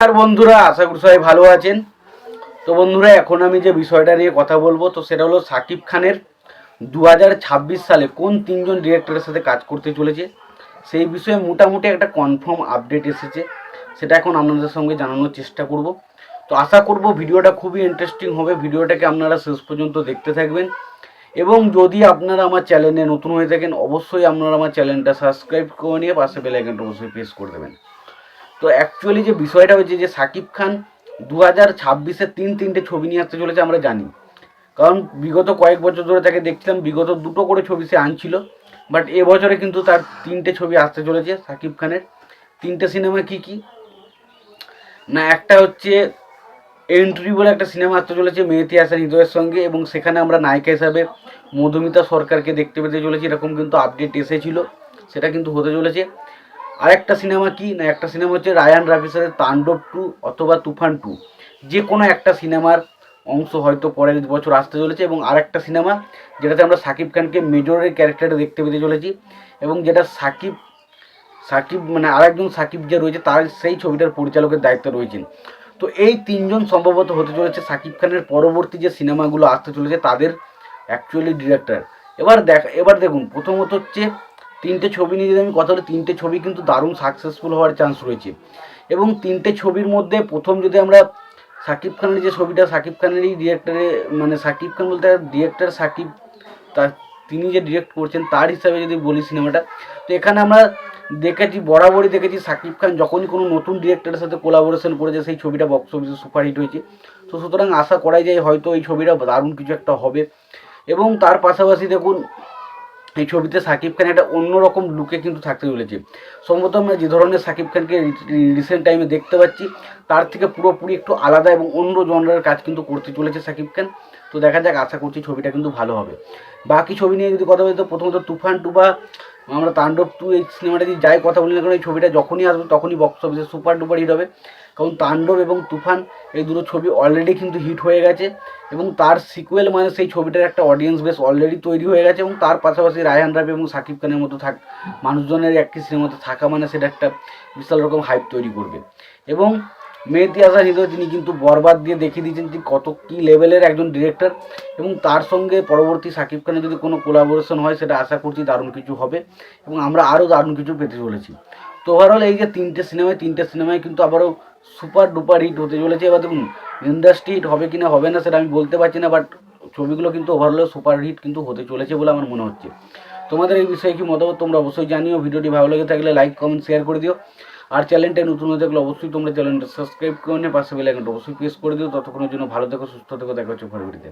আর বন্ধুরা, আশা করি সবাই ভালো আছেন। তো বন্ধুরা, এখন আমি যে বিষয়টা নিয়ে কথা বলব, তো সেটা হলো সাকিব খানের দু হাজার ছাব্বিশ সালে কোন তিনজন ডিরেক্টরের সাথে কাজ করতে চলেছে, সেই বিষয়ে মোটামুটি একটা কনফার্ম আপডেট এসেছে, সেটা এখন আপনাদের সঙ্গে জানানোর চেষ্টা করব। তো আশা করব ভিডিওটা খুবই ইন্টারেস্টিং হবে, ভিডিওটাকে আপনারা শেষ পর্যন্ত দেখতে থাকবেন। এবং যদি আপনারা আমার চ্যানেলে নতুন হয়ে থাকেন, অবশ্যই আপনারা আমার চ্যানেলটা সাবস্ক্রাইব করে নিয়ে পাশে বেল আইকনটা অবশ্যই প্রেস করে দেবেন। তো অ্যাকচুয়ালি যে বিষয়টা হচ্ছে যে সাকিব খান দু হাজার ছাব্বিশে তিন তিনটে ছবি নিয়ে আসতে চলেছে আমরা জানি। কারণ বিগত কয়েক বছর ধরে তাকে দেখছিলাম, বিগত দুটো করে ছবি সে আনছিল বাট এবছরে কিন্তু তার তিনটে ছবি আসতে চলেছে সাকিব খানের। তিনটে সিনেমা কি কি? না, একটা হচ্ছে এন্ট্রি বলে একটা সিনেমা আসতে চলেছে মেয়েতি হাসান হৃদয়ের সঙ্গে এবং সেখানে আমরা নায়িকা হিসাবে মধুমিতা সরকারকে দেখতে পেতে চলেছি, এরকম কিন্তু আপডেট এসেছিল, সেটা কিন্তু হতে চলেছে। আরেকটা সিনেমা কি? না, একটা সিনেমা হচ্ছে রায়ান সাথে তাণ্ডব টু অথবা তুফান টু। যে কোনো একটা সিনেমার অংশ হয়তো পরের বছর আসতে চলেছে এবং আরেকটা সিনেমা যেটাতে আমরা সাকিব খানকে মেজরের ক্যারেক্টারে দেখতে পেতে চলেছি এবং যেটা সাকিব সাকিব মানে আরেকজন সাকিব যে রয়েছে তার সেই ছবিটার পরিচালকের দায়িত্বে রয়েছেন। তো এই তিনজন সম্ভবত হতে চলেছে সাকিব খানের পরবর্তী যে সিনেমাগুলো আসতে চলেছে তাদের অ্যাকচুয়ালি ডিরেক্টর এবার দেখ, এবার দেখুন, প্রথমত হচ্ছে তিনটে ছবি নিয়ে যদি আমি কথা বলি, তিনটে ছবি কিন্তু দারুণ সাকসেসফুল হওয়ার চান্স রয়েছে। এবং তিনটে ছবির মধ্যে প্রথম যদি আমরা সাকিব খানের যে ছবিটা, সাকিব খানেরই ডিরেক্টরে মানে সাকিব খান বলতে ডিরেক্টর সাকিব তার তিনি যে ডিরেক্ট করছেন, তার হিসাবে যদি বলি সিনেমাটা, তো এখানে আমরা দেখেছি, বরাবরই দেখেছি সাকিব খান যখনই কোনো নতুন ডিরেক্টরের সাথে কোলাবোরেশন করেছে, সেই ছবিটা বক্স অফিসে সুপারহিট হয়েছে। তো সুতরাং আশা করাই যায় হয়তো এই ছবিটা দারুণ কিছু একটা হবে। এবং তার পাশাপাশি দেখুন এই ছবিতে সাকিব খান একটা অন্যরকম লুকে কিন্তু থাকতে চলেছে। সম্ভবত আমরা যে ধরনের সাকিব খানকে রিসেন্ট টাইমে দেখতে পাচ্ছি, তার থেকে পুরোপুরি একটু আলাদা এবং অন্য জনরার কাজ কিন্তু করতে চলেছে সাকিব খান। তো দেখা যাক, আশা করছি ছবিটা কিন্তু ভালো হবে। বাকি ছবি নিয়ে যদি কথা বলি, তো প্রথমত তুফান টু বা আমরা তাণ্ডব টু এই সিনেমাটা যদি যাই, কথা বলি না কারণ এই ছবিটা যখনই আসবে তখনই বক্স অফিসে সুপার ডুপার হিট হবে। কারণ তাণ্ডব এবং তুফান, এই দুটো ছবি অলরেডি কিন্তু হিট হয়ে গেছে। এবং তার সিকুয়েল মানে সেই ছবিটার একটা অডিয়েন্স বেস অলরেডি তৈরি হয়ে গেছে এবং তার পাশাপাশি রায়হান রাবি এবং সাকিব খানের মতো থাক, মানুষজনের একটি সিনেমাতে থাকা মানে সেটা একটা বিশাল রকম হাইপ তৈরি করবে। এবং মেহেদি হাসান হৃদয় তিনি কিন্তু বরবাদ দিয়ে দেখিয়ে দিয়েছেন যে কত কী লেভেলের একজন ডিরেক্টর এবং তার সঙ্গে পরবর্তী সাকিব খানের যদি কোনো কোলাবোরেশন হয়, সেটা আশা করছি দারুণ কিছু হবে এবং আমরা আরও দারুণ কিছু পেতে চলেছি। তো ওভারঅল এই যে তিনটে সিনেমায় তিনটে সিনেমায় কিন্তু আবারও সুপার ডুপার হিট হতে চলেছে। এবার দেখুন ইন্ডাস্ট্রি হিট হবে কি না হবে না সেটা আমি বলতে পারছি না বাট ছবিগুলো কিন্তু ওভারঅল সুপার হিট কিন্তু হতে চলেছে বলে আমার মনে হচ্ছে। তোমাদের এই বিষয়ে কি মতামত তোমরা অবশ্যই জানিও। ভিডিওটি ভালো লেগে থাকলে লাইক কমেন্ট শেয়ার করে দিও। আর চ্যানেলটা নতুন হয়ে থাকলে অবশ্যই তোমরা চ্যানেলটা সাবস্ক্রাইব করে নিয়ে পাশে বেল আইকনটা অবশ্যই প্রেস করে দিও। ততক্ষণের জন্য ভালো থেকো, সুস্থ থেকো। দেখা হচ্ছে পরবর্তীতে